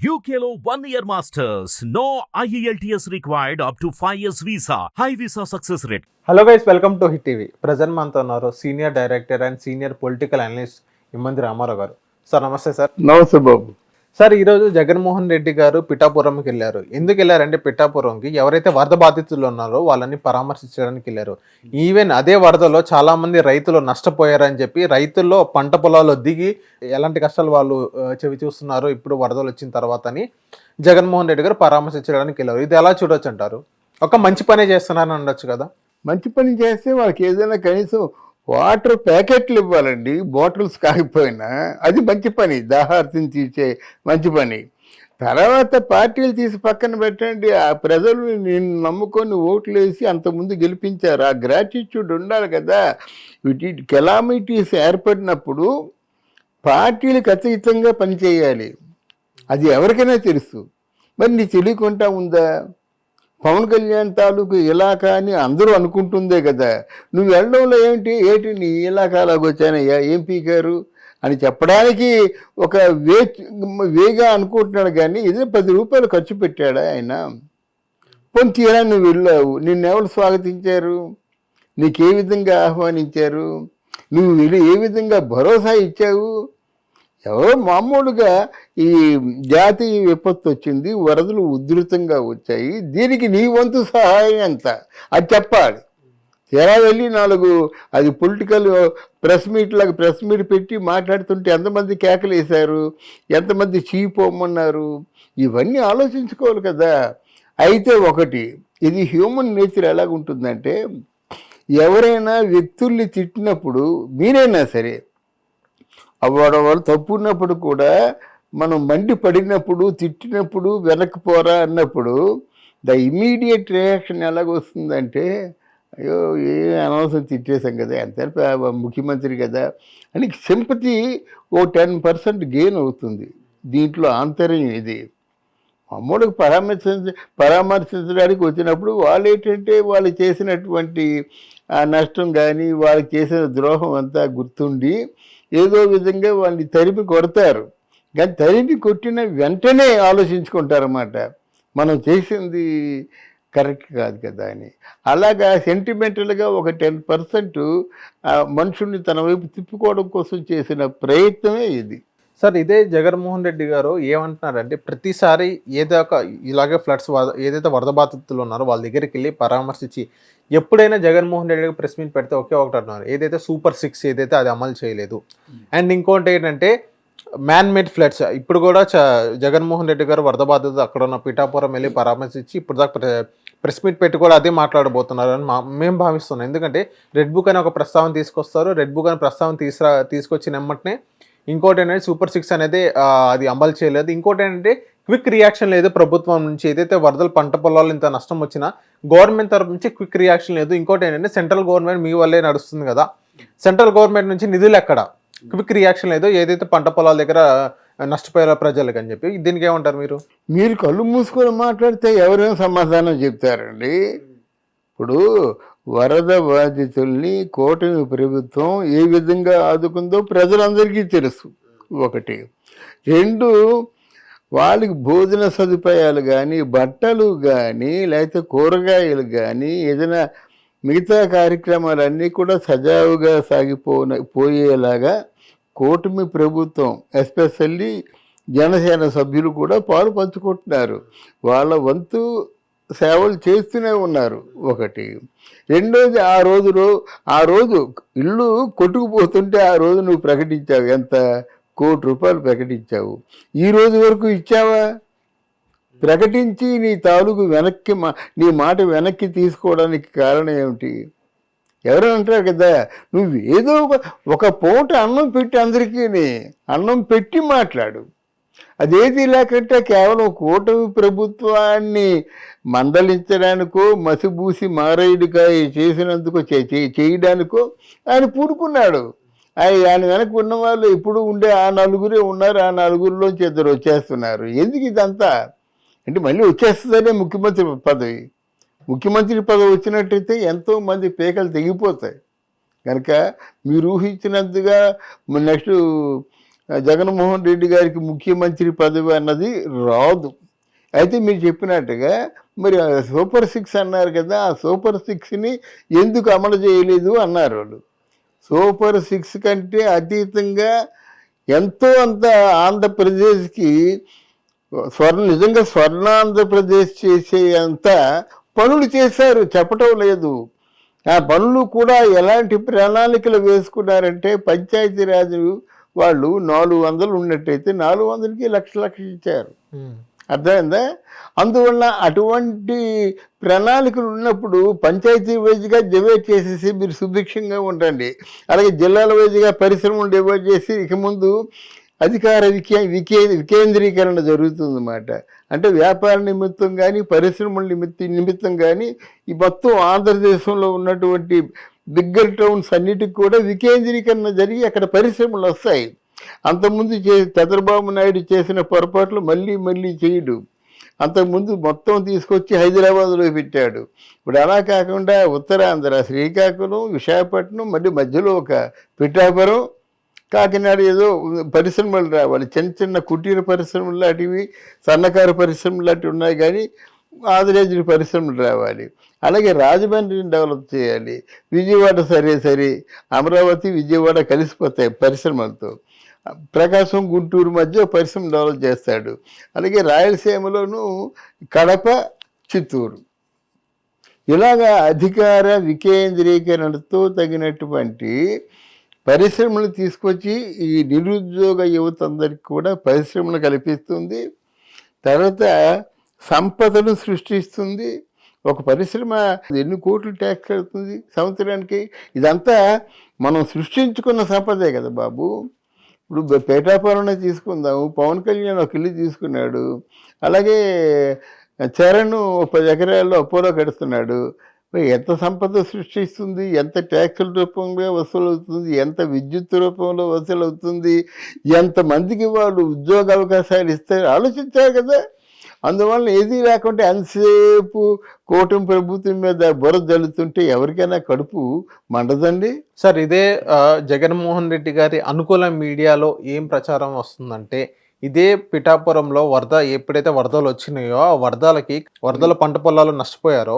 One year masters. No E IELTS required up to 5 years visa. High visa success rate. Hello guys welcome to Hit TV present మనతో ఉన్నారు senior director and senior political analyst Immandi Ramarao garu sir నమస్తే sir నమస్తే బాబు sir ఈరోజు జగన్మోహన్ రెడ్డి గారు పిఠాపురంకి వెళ్ళారు. ఎందుకు వెళ్ళారంటే పిఠాపురంకి ఎవరైతే వరద బాధితులు ఉన్నారో వాళ్ళని పరామర్శించడానికి వెళ్ళారు. ఈవెన్ అదే వరదలో చాలామంది రైతులు నష్టపోయారని చెప్పి రైతుల్లో పంట పొలాల్లో దిగి ఎలాంటి కష్టాలు వాళ్ళు చెవి చూస్తున్నారు ఇప్పుడు వరదలు వచ్చిన తర్వాత అని జగన్మోహన్ రెడ్డి గారు పరామర్శించడానికి వెళ్ళారు. ఇది ఎలా చూడొచ్చు అంటారు? ఒక మంచి పనే చేస్తున్నారని అనొచ్చు కదా? మంచి పని చేస్తే వాళ్ళకి ఏదైనా కనీసం వాటర్ ప్యాకెట్లు ఇవ్వాలండి. బాటిల్స్ కాకపోయినా అది మంచి పని. దాహార్థం తీర్చే మంచి పని. తర్వాత పార్టీలు తీసి పక్కన పెట్టండి. ఆ ప్రజలు నేను నమ్ముకొని ఓట్లు వేసి అంతకుముందు గెలిపించారు. ఆ గ్రాటిట్యూడ్ ఉండాలి కదా. వీటి కెలామిటీస్ ఏర్పడినప్పుడు పార్టీలు ఖచ్చితంగా పనిచేయాలి. అది ఎవరికైనా తెలుసు. మరి నీ తెలియకుండా ఉందా? పవన్ కళ్యాణ్ తాలూకు ఇలాకా అని అందరూ అనుకుంటుందే కదా. నువ్వు వెళ్ళడంలో ఏంటి? ఏంటి నీ ఇలాకాలాగా వచ్చానయ్యా? ఏం పీకారు? అని చెప్పడానికి ఒక వే వేగా అనుకుంటున్నాడు కానీ ఇదే పది రూపాయలు ఖర్చు పెట్టాడా ఆయన? పొని తీరా నువ్వు వెళ్ళావు. నిన్నెవరు స్వాగతించారు? నీకు ఏ విధంగా ఆహ్వానించారు? నువ్వు వెళ్ళి ఏ విధంగా భరోసా ఇచ్చావు? మామూలుగా ఈ జాతీయ విపత్తు వచ్చింది వరదలు ఉధృతంగా వచ్చాయి దీనికి నీ వంతు సహాయం ఎంత? అది చెప్పాలి. తీరా వెళ్ళి నాలుగు అది పొలిటికల్ ప్రెస్ మీట్ లాగా ప్రెస్ మీట్ పెట్టి మాట్లాడుతుంటే ఎంతమంది కేకలు వేశారు ఎంతమంది చీపోమన్నారు ఇవన్నీ ఆలోచించుకోవాలి కదా. అయితే ఒకటి ఇది హ్యూమన్ నేచర్ ఎలాగుంటుందంటే ఎవరైనా వ్యక్తుల్ని తిట్టినప్పుడు మీరైనా సరే వాడు వాళ్ళు తప్పు ఉన్నప్పుడు కూడా మనం మండి పడినప్పుడు తిట్టినప్పుడు వెనక్కిపోరా అన్నప్పుడు ద ఇమీడియట్ రియాక్షన్ ఎలాగొస్తుందంటే అయ్యో ఏ అనవసరం తిట్టేశాం కదా ఎంత ముఖ్యమంత్రి కదా అని సింపతి ఓ టెన్ పర్సెంట్ గెయిన్ అవుతుంది. దీంట్లో ఆంతర్యం ఇది. మామూలుగా పరామర్శించ పరామర్శించడానికి వచ్చినప్పుడు వాళ్ళు ఏంటంటే వాళ్ళు చేసినటువంటి ఆ నష్టం కానీ వాళ్ళు చేసిన ద్రోహం అంతా గుర్తుండి ఏదో విధంగా వాళ్ళని తరిపి కొడతారు. కానీ తరిపి కొట్టిన వెంటనే ఆలోచించుకుంటారన్నమాట. మనం చేసింది కరెక్ట్ కాదు కదా అని. అలాగా సెంటిమెంటల్గా ఒక టెన్ పర్సెంట్ మనుషుల్ని తన వైపు తిప్పుకోవడం కోసం చేసిన ప్రయత్నమే ఇది. సార్ ఇదే జగన్మోహన్ రెడ్డి గారు ఏమంటున్నారంటే ప్రతిసారి ఏదో ఒక ఇలాగే ఫ్లడ్స్ ఏదైతే వరద బాధితులు ఉన్నారో వాళ్ళ దగ్గరికి వెళ్ళి పరామర్శించి ఎప్పుడైనా జగన్మోహన్ రెడ్డి గారు ప్రెస్ మీట్ పెడితే ఒకే ఒకటి అంటున్నారు. ఏదైతే సూపర్ సిక్స్ ఏదైతే అది అమలు చేయలేదు. అండ్ ఇంకోటి ఏంటంటే మ్యాన్ మేడ్ ఫ్లడ్స్ ఇప్పుడు కూడా చ జగన్మోహన్ రెడ్డి గారు వరద బాధితులు అక్కడ ఉన్న పిఠాపురం వెళ్ళి పరామర్శించి ఇప్పుడు దాకా ప్రెస్ మీట్ పెట్టి కూడా అదే మాట్లాడబోతున్నారు అని మా మేము భావిస్తున్నాం. ఎందుకంటే రెడ్ బుక్ అని ఒక ప్రస్తావన తీసుకొస్తారు. రెడ్ బుక్ అని ప్రస్తావన తీసురా తీసుకొచ్చిన వెంటనే ఇంకోటి ఏంటంటే సూపర్ సిక్స్ అనేది అది అమలు చేయలేదు. ఇంకోటి ఏంటంటే క్విక్ రియాక్షన్ లేదు ప్రభుత్వం నుంచి. ఏదైతే వరదలు పంట పొలాలు ఇంత నష్టం వచ్చినా గవర్నమెంట్ తరపు నుంచి క్విక్ రియాక్షన్ లేదు. ఇంకోటి ఏంటంటే సెంట్రల్ గవర్నమెంట్ మీ వల్లే నడుస్తుంది కదా. సెంట్రల్ గవర్నమెంట్ నుంచి నిధులు ఎక్కడ? క్విక్ రియాక్షన్ లేదు. ఏదైతే పంట పొలాల దగ్గర నష్టపోయారో ప్రజలకు అని చెప్పి. దీనికి ఏమంటారు మీరు? మీరు కళ్ళు మూసుకొని మాట్లాడితే ఎవరైనా సమాధానం చెప్తారండి? ఇప్పుడు వరద బాధితుల్ని కూటమి ప్రభుత్వం ఏ విధంగా ఆదుకుందో ప్రజలందరికీ తెలుసు. ఒకటి. రెండు వాళ్ళకి భోజన సదుపాయాలు కానీ బట్టలు కానీ లేకపోతే కూరగాయలు కానీ ఏదైనా మిగతా కార్యక్రమాలన్నీ కూడా సజావుగా సాగిపోన పోయేలాగా కూటమి ప్రభుత్వం ఎస్పెషల్లీ జనసేన సభ్యులు కూడా పాలు పంచుకుంటున్నారు. వాళ్ళ వంతు సేవలు చేస్తూనే ఉన్నారు ఒకటి. రెండోది ఆ రోజులో ఆ రోజు ఇల్లు కొట్టుకుపోతుంటే ఆ రోజు నువ్వు ప్రకటించావు. ఎంత కోటి రూపాయలు ప్రకటించావు. ఈ రోజు వరకు ఇచ్చావా? ప్రకటించి నీ తాలూకు వెనక్కి మా నీ మాట వెనక్కి తీసుకోవడానికి కారణం ఏమిటి? ఎవరైనా అంటారు కదా నువ్వు ఏదో ఒక- ఒక పూట అన్నం పెట్టి అందరికీ అన్నం పెట్టి మాట్లాడు. అదేది లేకంటే కేవలం కూటమి ప్రభుత్వాన్ని మందలించడానికో మసిబూసి మారేడుకాయ చేసినందుకు చే- చేయడానికో ఆయన పూనుకున్నాడు. ఆయన ఆయన వెనక ఉన్న వాళ్ళు ఇప్పుడు ఉండే ఆ నలుగురే ఉన్నారు ఆ నలుగురిలోంచి ఇద్దరు వచ్చేస్తున్నారు. ఎందుకు ఇదంతా? అంటే మళ్ళీ వచ్చేస్తుందనే ముఖ్యమంత్రి పదవి. ముఖ్యమంత్రి పదవి వచ్చినట్టయితే ఎంతోమంది పేకలు తెగిపోతాయి. కనుక మీరు ఊహించినంతగా నెక్స్ట్ జగన్మోహన్ రెడ్డి గారికి ముఖ్యమంత్రి పదవి అన్నది రాదు. అయితే మీరు చెప్పినట్టుగా మరి సూపర్ సిక్స్ అన్నారు కదా ఆ సూపర్ సిక్స్ని ఎందుకు అమలు చేయలేదు అన్నారు వాళ్ళు. సూపర్ సిక్స్ కంటే అతీతంగా ఎంతో అంత ఆంధ్రప్రదేశ్కి స్వర్ణ నిజంగా స్వర్ణాంధ్రప్రదేశ్ చేసే అంత పనులు చేశారు. చెప్పటం లేదు. ఆ పనులు కూడా ఎలాంటి ప్రణాళికలు వేసుకున్నారంటే పంచాయతీరాజు వాళ్ళు నాలుగు వందలు ఉన్నట్టయితే నాలుగు వందలకి లక్ష లక్ష ఇచ్చారు. అర్థమైందా? అందువల్ల అటువంటి ప్రణాళికలు ఉన్నప్పుడు పంచాయతీ వైజ్గా డివైడ్ చేసేసి మీరు సుభిక్షంగా ఉండండి. అలాగే జిల్లాల వైజ్గా పరిశ్రమలు డివైడ్ చేసి ఇక ముందు అధికార వికే వికే వికేంద్రీకరణ జరుగుతుందన్నమాట. అంటే వ్యాపార నిమిత్తం కానీ పరిశ్రమల నిమిత్త నిమిత్తం కానీ ఈ మొత్తం ఆంధ్రదేశంలో ఉన్నటువంటి బిగ్గర్ టౌన్స్ అన్నిటికి కూడా వికేంద్రీకరణ జరిగి అక్కడ పరిశ్రమలు వస్తాయి. అంతకుముందు చే చంద్రబాబు నాయుడు చేసిన పొరపాట్లు మళ్ళీ మళ్ళీ చేయడు. అంతకుముందు మొత్తం తీసుకొచ్చి హైదరాబాద్లో పెట్టాడు. ఇప్పుడు అలా కాకుండా ఉత్తరాంధ్ర శ్రీకాకుళం విశాఖపట్నం మళ్ళీ మధ్యలో ఒక పిఠాపురం కాకినాడ ఏదో పరిశ్రమలు రావాలి. చిన్న చిన్న కుటీర పరిశ్రమలు లాంటివి సన్నకారు పరిశ్రమలు లాంటివి ఉన్నాయి కానీ ఆదరేజుల పరిశ్రమలు రావాలి. అలాగే రాజమండ్రిని డెవలప్ చేయాలి. విజయవాడ సరే సరే అమరావతి విజయవాడ కలిసిపోతాయి పరిశ్రమలతో. ప్రకాశం గుంటూరు మధ్య పరిశ్రమ డెవలప్ చేస్తాడు. అలాగే రాయలసీమలోను కడప చిత్తూరు. ఇలాగా అధికార వికేంద్రీకరణతో తగినటువంటి పరిశ్రమలు తీసుకొచ్చి ఈ నిరుద్యోగ యువత అందరికి కూడా పరిశ్రమలు కల్పిస్తుంది. తర్వాత సంపదను సృష్టిస్తుంది. ఒక పరిశ్రమ ఎన్ని కోట్లు ట్యాక్స్ కడుతుంది సంవత్సరానికి? ఇదంతా మనం సృష్టించుకున్న సంపదే కదా బాబు. ఇప్పుడు బ- తీసుకుందాము. పవన్ కళ్యాణ్ ఒక ఇల్లు తీసుకున్నాడు. అలాగే చరణ్ ఒక పది ఎకరాల్లో అపోలో కడుతున్నాడు ఎంత సంపద సృష్టిస్తుంది? ఎంత ట్యాక్సుల రూపంలో వసూలు అవుతుంది ఎంత విద్యుత్ రూపంలో వసూలు అవుతుంది ఎంతమందికి వాళ్ళు ఉద్యోగ అవకాశాలు ఇస్తారు ఆలోచించారు కదా. అందువల్ల ఏది లేకుంటే ఎంతసేపు కూటమి ప్రభుత్వం మీద బురద జల్లుతుంటే ఎవరికైనా కడుపు మండదండి? సార్ ఇదే జగన్మోహన్ రెడ్డి గారి అనుకూల మీడియాలో ఏం ప్రచారం వస్తుందంటే ఇదే పిఠాపురంలో వరద ఎప్పుడైతే వరదలు వచ్చినాయో ఆ వరదలకి వరదల పంట పొలాలు నష్టపోయారో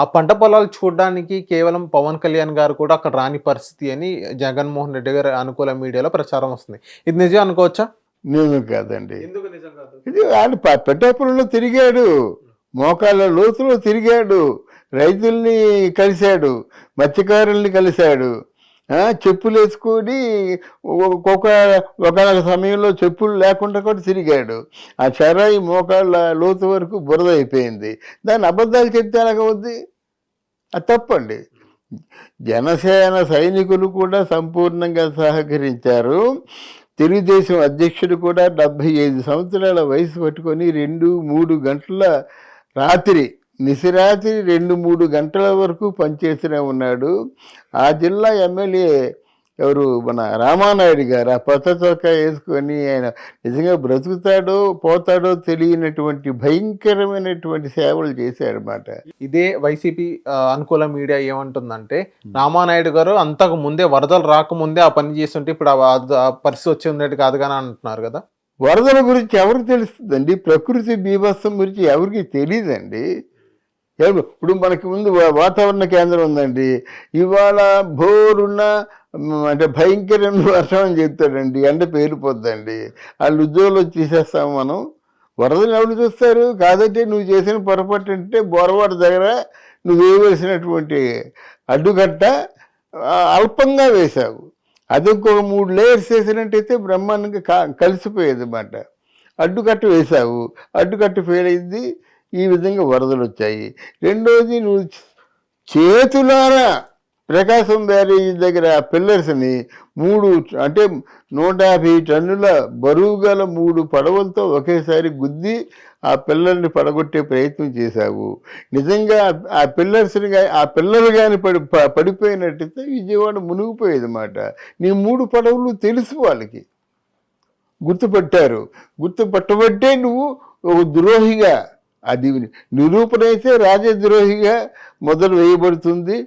ఆ పంట పొలాలు చూడడానికి కేవలం పవన్ కళ్యాణ్ గారు కూడా అక్కడ రాని పరిస్థితి అని జగన్మోహన్ రెడ్డి గారి అనుకూల మీడియాలో ప్రచారం వస్తుంది. ఇది నిజం అనుకోవచ్చా? కాదండి. నిజం కాదు? ఇది ఆయన ప- పెట్టాపురంలో తిరిగాడు. మోకాళ్ళ లోతులో తిరిగాడు. రైతుల్ని కలిశాడు. మత్స్యకారుల్ని కలిశాడు. చెప్పులు వేసుకొని ఒక్కొక్క ఒకనొక సమయంలో చెప్పులు లేకుండా కూడా తిరిగాడు. ఆ చెరాయి మోకాళ్ళ లోతు వరకు బురద అయిపోయింది. దాన్ని అబద్ధాలు చెప్తే ఎలాగవుద్ది? అది తప్పండి. జనసేన సైనికులు కూడా సంపూర్ణంగా సహకరించారు. తెలుగుదేశం అధ్యక్షుడు కూడా డెబ్భై ఐదు సంవత్సరాల వయసు పట్టుకొని రెండు మూడు గంటల రాత్రి నిశరాత్రి రెండు మూడు గంటల వరకు పనిచేస్తూనే ఉన్నాడు. ఆ జిల్లా ఎమ్మెల్యే ఎవరు? మన రామానాయుడు గారు? ఆ పచ్చ చొక్కా వేసుకొని ఆయన నిజంగా బ్రతుకుతాడో పోతాడో తెలియనటువంటి భయంకరమైనటువంటి సేవలు చేశాడనమాట ఇదే వైసీపీ అనుకూల మీడియా ఏమంటుందంటే రామానాయుడు గారు అంతకు ముందే వరదలు రాకముందే ఆ పని చేస్తుంటే ఇప్పుడు ఆ- పరిస్థితి వచ్చి ఉండేది కాదు కానీ అంటున్నారు కదా. వరదల గురించి ఎవరికి తెలుస్తుందండి? ప్రకృతి బీభత్సం గురించి ఎవరికి తెలియదండి ఇప్పుడు మనకి ముందు వాతావరణ కేంద్రం ఉందండి. ఇవాళ బోరున్న మ్, అంటే భయంకరమైన వర్షం అని చెప్తాడండి. ఎండ పేలిపోద్దండి. వాళ్ళు ఉద్యోగులు తీసేస్తాం మనం. వరదలు ఎవరు చూస్తారు? కాదంటే నువ్వు చేసిన పొరపాటు అంటే బోరవాడ దగ్గర నువ్వు వేయవలసినటువంటి అడ్డుకట్ట అల్పంగా వేశావు. అది ఇంకొక మూడు లేయర్స్ వేసినట్టయితే బ్రహ్మాండంగా కా కలిసిపోయేది అన్నమాట. అడ్డుకట్ట వేశావు. అడ్డుకట్ట ఫెయిల్ అయింది. ఈ విధంగా వరదలు వచ్చాయి. రెండోది నువ్వు చేతులారా ప్రకాశం బ్యారేజీ దగ్గర ఆ పిల్లర్స్ని మూడు అంటే నూట యాభై టన్నుల బరువు గల మూడు పడవలతో ఒకేసారి గుద్ది ఆ పిల్లల్ని పడగొట్టే ప్రయత్నం చేశావు. నిజంగా ఆ- పిల్లర్స్ని ఆ పిల్లలు కానీ పడి పడిపోయినట్టయితే విజయవాడ మునిగిపోయేదన్నమాట. నీ మూడు పడవలు తెలుసు వాళ్ళకి. గుర్తుపట్టారు. గుర్తుపట్టబట్టే నువ్వు ఒక ద్రోహిగా అది నిరూపణ అయితే రాజద్రోహిగా మొదలు వేయబడుతుంది.